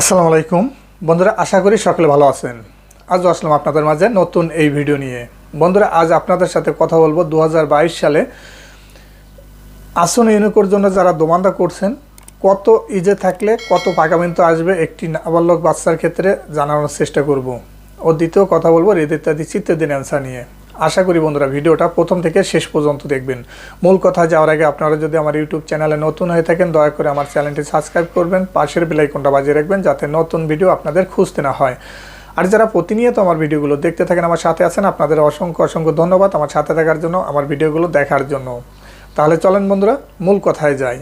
আসসালামু আলাইকুম। বন্ধুরা, আশা করি সকলে ভালো আছেন। আজও আসলাম আপনাদের মাঝে নতুন এই ভিডিও নিয়ে। বন্ধুরা, আজ আপনাদের সাথে কথা বলব দু হাজার বাইশ সালে আসন ইউনিকোর জন্য যারা দোমান্দা করছেন, কত ইজে থাকলে কত পাকামিন্ত আসবে একটি নাবালক বাচ্চার ক্ষেত্রে জানানোর চেষ্টা করব। ও দ্বিতীয় কথা বলব রেদ ইত্যাদি চিত্তের দিন অ্যান্সার নিয়ে। আশা করি বন্ধুরা ভিডিওটা প্রথম থেকে শেষ পর্যন্ত দেখবেন। মূল কথা যাওয়ার আগে আপনারা যদি আমার ইউটিউব চ্যানেলে নতুন হয়ে থাকেন, দয়া করে আমার চ্যানেলটি সাবস্ক্রাইব করবেন, পাশের বেলাইকনটা বাজিয়ে রাখবেন যাতে নতুন ভিডিও আপনাদের খুঁজতে না হয়। আর যারা প্রতিনিয়ত আমার ভিডিওগুলো দেখতে থাকেন, আমার সাথে আছেন, আপনাদের অসংখ্য অসংখ্য ধন্যবাদ আমার সাথে থাকার জন্য, আমার ভিডিওগুলো দেখার জন্য। তাহলে চলেন বন্ধুরা, মূল কথায় যাই।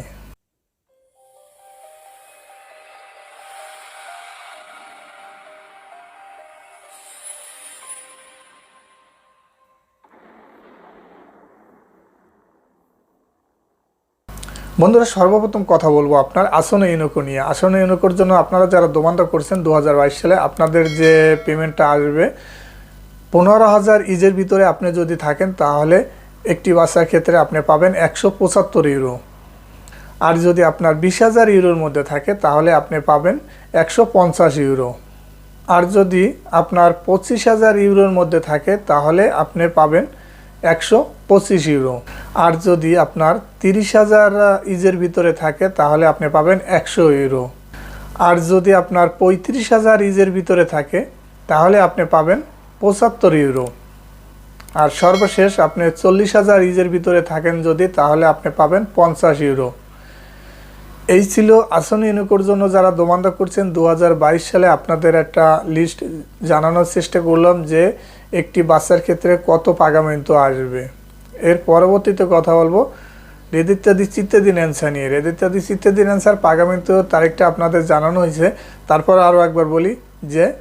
বন্ধুরা, সর্বপ্রথম কথা বলব আপনার আসনে ইউনোকো নিয়ে। আসনে ইউনোকোর জন্য আপনারা যারা দোমান্দা করছেন দু হাজার বাইশ সালে আপনাদের যে পেমেন্টটা আসবে, পনেরো হাজার ইজের ভিতরে আপনি যদি থাকেন, তাহলে একটি বাসার ক্ষেত্রে আপনি পাবেন একশো পঁচাত্তর ইউরো। আর যদি আপনার বিশ হাজার ইউরোর মধ্যে থাকে, তাহলে আপনি পাবেন একশো পঞ্চাশ ইউরো। আর যদি আপনার পঁচিশ হাজার ইউরোর মধ্যে থাকে, তাহলে আপনি পাবেন একশো পঁচিশ ইউরো। আর যদি আপনার তিরিশ হাজার ইজের ভিতরে থাকে, তাহলে আপনি পাবেন একশো ইউরো। আর যদি আপনার পঁয়ত্রিশ হাজার ইজের ভিতরে থাকে, তাহলে আপনি পাবেন পঁচাত্তর ইউরো। আর সর্বশেষ আপনি চল্লিশ হাজার ইজের ভিতরে থাকেন যদি, তাহলে আপনি পাবেন পঞ্চাশ ইউরো। এই ছিল আসন ইউনিকোর জন্য যারা দোমান্দা করছেন দু হাজার বাইশ সালে আপনাদের একটা লিস্ট জানানোর চেষ্টা করলাম যে একটি বাচ্চার ক্ষেত্রে কত পাগামেন্ত আসবে। এর পরবর্তীতে কথা বলব। রেদিত্যাদি চিত্তাদিন অ্যান্সার নিয়ে। রেদিত্যাদি চিত্তাদিন অ্যান্সার পাগামেন্ত তারিখটা আপনাদের জানানো হয়েছে। তারপর আরও একবার বলি যে,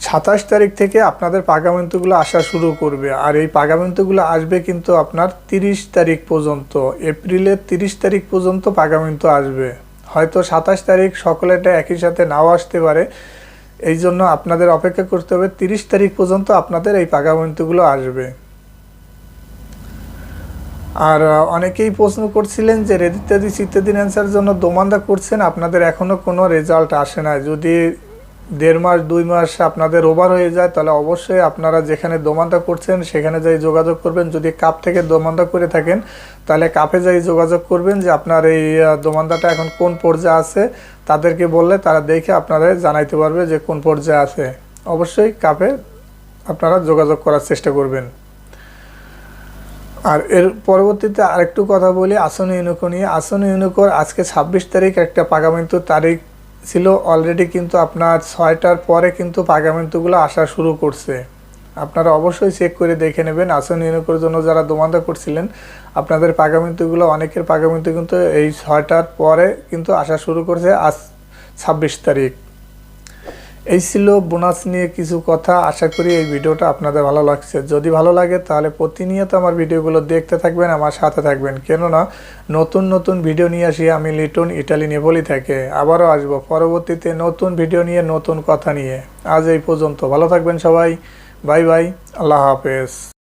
সাতাশ তারিখ থেকে আপনাদের পাগামেন্টগুলো আসা শুরু করবে। আর এই পাগামেন্টগুলো আসবে কিন্তু আপনার তিরিশ তারিখ পর্যন্ত। এপ্রিলের তিরিশ তারিখ পর্যন্ত পাগামেন্ট আসবে। হয়তো সাতাশ তারিখ সকলেটা একই সাথে নাও আসতে পারে। এই জন্য আপনাদের অপেক্ষা করতে হবে, তিরিশ তারিখ পর্যন্ত আপনাদের এই পাগামেন্টগুলো আসবে। আর অনেকেই প্রশ্ন করছিলেন যে রেড ইত্যাদি ইত্যাদিন অ্যান্সার জন্য দোমান্দা করছেন, আপনাদের এখনও কোনো রেজাল্ট আসে না যদি দেড় মাস, দুই মাস আপনাদের ওভার হয়ে যায়, তাহলে অবশ্যই আপনারা যেখানে দোমান্দা করছেন, সেখানে যাই যোগাযোগ করবেন। যদি কাপ থেকে দোমান্দা করে থাকেন, তাহলে কাপে যাই যোগাযোগ করবেন যে আপনার এই দোমান্দাটা এখন কোন পর্যায়ে আছে, তাদেরকে বললে তারা দেখে আপনারা জানাইতে পারবে যে কোন পর্যায়ে আছে। অবশ্যই কাপে আপনারা যোগাযোগ করার চেষ্টা করবেন। আর এর পরবর্তীতে আরেকটু কথা বলি আসন ইউনিকো নিয়ে। আসন ইউনিকোর আজকে ছাব্বিশ তারিখ একটা পাগামিন্তু তারিখ ছিল। অলরেডি কিন্তু আপনার ছয়টার পরে কিন্তু পাগামিন্তুগুলো আসা শুরু করছে। আপনারা অবশ্যই চেক করে দেখে নেবেন। আসন ইউনিকোর জন্য যারা দোমান্দা করছিলেন, আপনাদের পাগামিন্তুগুলো, অনেকের পাগামিন্তু কিন্তু এই ছয়টার পরে কিন্তু আসা শুরু করছে আজ ছাব্বিশ তারিখ। এই ছিল বোনাস নিয়ে কিছু কথা। আশা করি এই ভিডিওটা আপনাদের ভালো লাগছে। যদি ভালো লাগে তাহলে প্রতিনিয়ত আমার ভিডিওগুলো দেখতে থাকবেন, আমার সাথে থাকবেন। কেননা নতুন নতুন ভিডিও নিয়ে আসি, আমি লিটন ইটালি নিয়ে বলি থাকে। আবারও আসব পরবর্তীতে নতুন ভিডিও নিয়ে, নতুন কথা নিয়ে। আজ এই পর্যন্ত। ভালো থাকবেন সবাই। Bye bye. আল্লাহ হাফেজ।